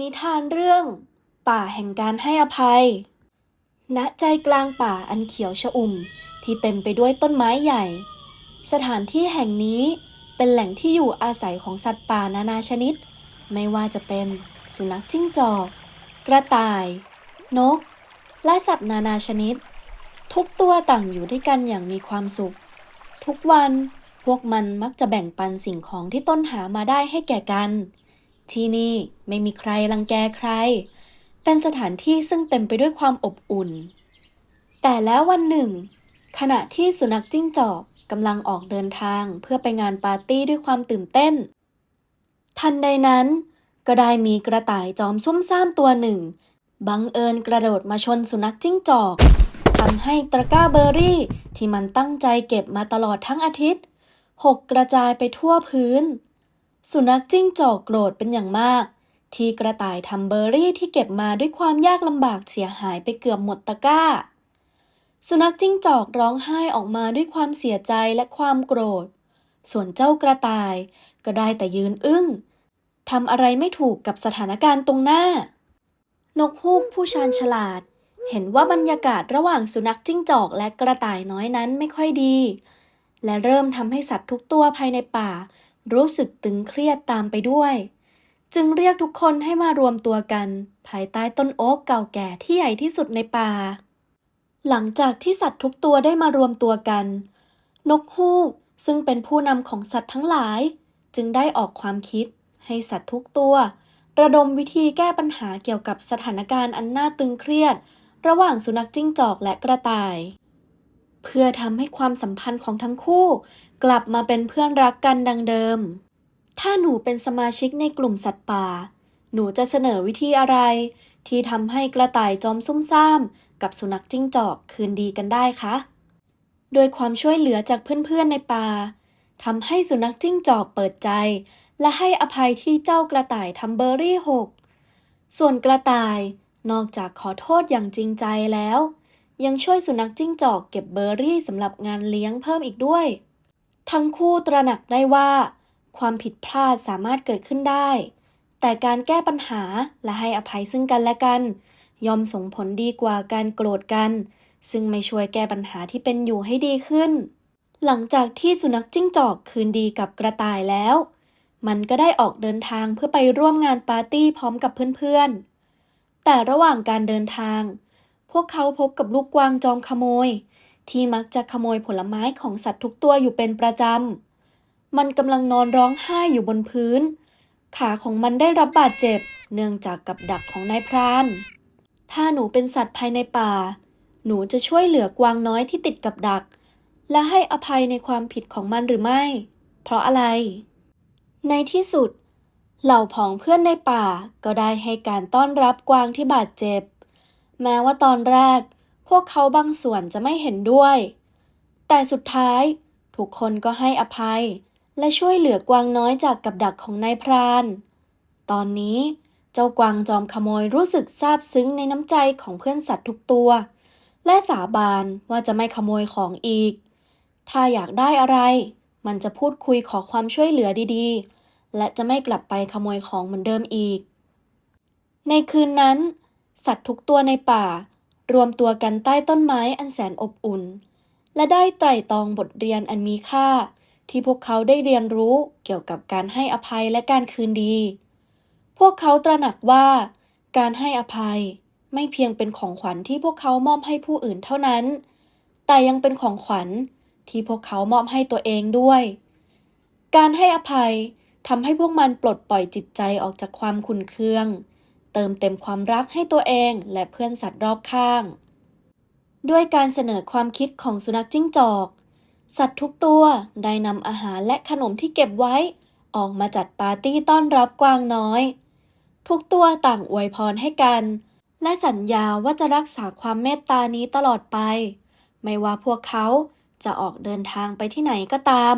นิทานเรื่อง ป่าแห่งการให้อภัย ณ ใจกลางป่าอันเขียวชอุ่มที่เต็มไปด้วยต้นไม้ใหญ่ สถานที่แห่งนี้เป็นแหล่งที่อยู่อาศัยของสัตว์ป่านานาชนิด ไม่ว่าจะเป็นสุนัขจิ้งจอก กระต่าย นก และสัตว์นานาชนิด ทุกตัวต่างอยู่ด้วยกันอย่างมีความสุข ทุกวันพวกมันมักจะแบ่งปันสิ่งของที่ต้นหามาได้ให้แก่กัน ที่นี่ไม่มีใครรังแกใคร เป็นสถานที่ซึ่งเต็มไปด้วยความอบอุ่น แต่แล้ววันหนึ่ง ขณะที่สุนัขจิ้งจอกกำลังออกเดินทางเพื่อไปงานปาร์ตี้ด้วยความตื่นเต้น ทันใดนั้น ก็ได้มีกระต่ายจอมซุ่มซ่ามตัวหนึ่ง บังเอิญกระโดดมาชนสุนัขจิ้งจอกทำให้ตะกร้าเบอร์รี่ที่มันตั้งใจเก็บมาตลอดทั้งอาทิตย์หกกระจายไปทั่วพื้น สุนัขจิ้งจอกโกรธเป็นอย่างมาก ที่กระต่ายทำเบอร์รี่ที่เก็บมาด้วยความยากลำบากเสียหายไปเกือบหมดตะกร้า สุนัขจิ้งจอกร้องไห้ออกมาด้วยความเสียใจและความโกรธ ส่วนเจ้ากระต่ายก็ได้แต่ยืนอึ้งทำอะไรไม่ถูกกับสถานการณ์ตรงหน้า นกฮูกผู้ชาญฉลาด เห็นว่าบรรยากาศระหว่างสุนัขจิ้งจอกและกระต่ายน้อยนั้นไม่ค่อยดี และเริ่มทำให้สัตว์ทุกตัวภายในป่า รู้สึกตึงเครียดตามไปด้วย จึงเรียกทุกคนให้มารวมตัวกัน ภายใต้ต้นโอ๊กเก่าแก่ที่ใหญ่ที่สุดในป่า หลังจากที่สัตว์ทุกตัวได้มารวมตัวกัน นกฮูกซึ่งเป็นผู้นำของสัตว์ทั้งหลาย จึงได้ออกความคิดให้สัตว์ทุกตัว ระดมวิธีแก้ปัญหาเกี่ยวกับสถานการณ์อันน่าตึงเครียด ระหว่างสุนัขจิ้งจอกและกระต่าย เพื่อทำให้ความสัมพันธ์ของทั้งคู่ กลับมาเป็นเพื่อนรักกันดังเดิม ถ้าหนูเป็นสมาชิกในกลุ่มสัตว์ป่า หนูจะเสนอวิธีอะไร ที่ทำให้กระต่ายจอมซุ่มซ่าม กับสุนัขจิ้งจอกคืนดีกันได้คะโดยความช่วยเหลือจากเพื่อนๆในป่าทำให้สุนัขจิ้งจอกเปิดใจ และให้อภัยที่เจ้ากระต่ายทำเบอร์รี่หกส่วนกระต่ายนอกจากขอโทษอย่างจริงใจแล้ว ยังช่วยสุนัขจิ้งจอกเก็บเบอร์รี่สำหรับงานเลี้ยงเพิ่มอีกด้วย ทั้งคู่ตระหนักได้ว่า ความผิดพลาดสามารถเกิดขึ้นได้ แต่การแก้ปัญหาและให้อภัยซึ่งกันและกัน ย่อมส่งผลดีกว่าการโกรธกัน ซึ่งไม่ช่วยแก้ปัญหาที่เป็นอยู่ให้ดีขึ้น หลังจากที่สุนัขจิ้งจอกคืนดีกับกระต่ายแล้ว มันก็ได้ออกเดินทางเพื่อไปร่วมงานปาร์ตี้พร้อมกับเพื่อนๆแต่ระหว่างการเดินทาง พวกเขาพบกับลูกกวางจอมขโมย ที่มักจะขโมยผลไม้ของสัตว์ทุกตัวอยู่เป็นประจำ มันกำลังนอนร้องไห้อยู่บนพื้น ขาของมันได้รับบาดเจ็บ เนื่องจากกับดักของนายพราน ถ้าหนูเป็นสัตว์ภายในป่า หนูจะช่วยเหลือกวางน้อยที่ติดกับดัก และให้อภัยในความผิดของมันหรือไม่ เพราะอะไร ในที่สุดเหล่าผองเพื่อนในป่าก็ได้ให้การต้อนรับกวางที่บาดเจ็บ แม้ว่าตอนแรก พวกเขาบางส่วนจะไม่เห็นด้วย แต่สุดท้าย ทุกคนก็ให้อภัย และช่วยเหลือกวางน้อยจากกับดักของนายพราน ตอนนี้เจ้ากวางจอมขโมยรู้สึกซาบซึ้งในน้ำใจของเพื่อนสัตว์ทุกตัว และสาบานว่าจะไม่ขโมยของอีก ถ้าอยากได้อะไร มันจะพูดคุยขอความช่วยเหลือดีๆ และจะไม่กลับไปขโมยของเหมือนเดิมอีก ในคืนนั้น สัตว์ทุกตัวในป่า รวมตัวกันใต้ต้นไม้อันแสนอบอุ่น และได้ไตร่ตรองบทเรียนอันมีค่า ที่พวกเขาได้เรียนรู้เกี่ยวกับการให้อภัยและการคืนดี พวกเขาตระหนักว่า การให้อภัยไม่เพียงเป็นของขวัญที่พวกเขามอบให้ผู้อื่นเท่านั้น แต่ยังเป็นของขวัญที่พวกเขามอบให้ตัวเองด้วย การให้อภัยทำให้พวกมันปลดปล่อยจิตใจออกจากความขุ่นเคือง เติมเต็มความรักให้ตัวเองและเพื่อนสัตว์รอบข้าง ด้วยการเสนอความคิดของสุนัขจิ้งจอก สัตว์ทุกตัวได้นำอาหารและขนมที่เก็บไว้ ออกมาจัดปาร์ตี้ต้อนรับกวางน้อย ทุกตัวต่างอวยพรให้กัน และสัญญาว่าจะรักษาความเมตตานี้ตลอดไป ไม่ว่าพวกเขาจะออกเดินทางไปที่ไหนก็ตาม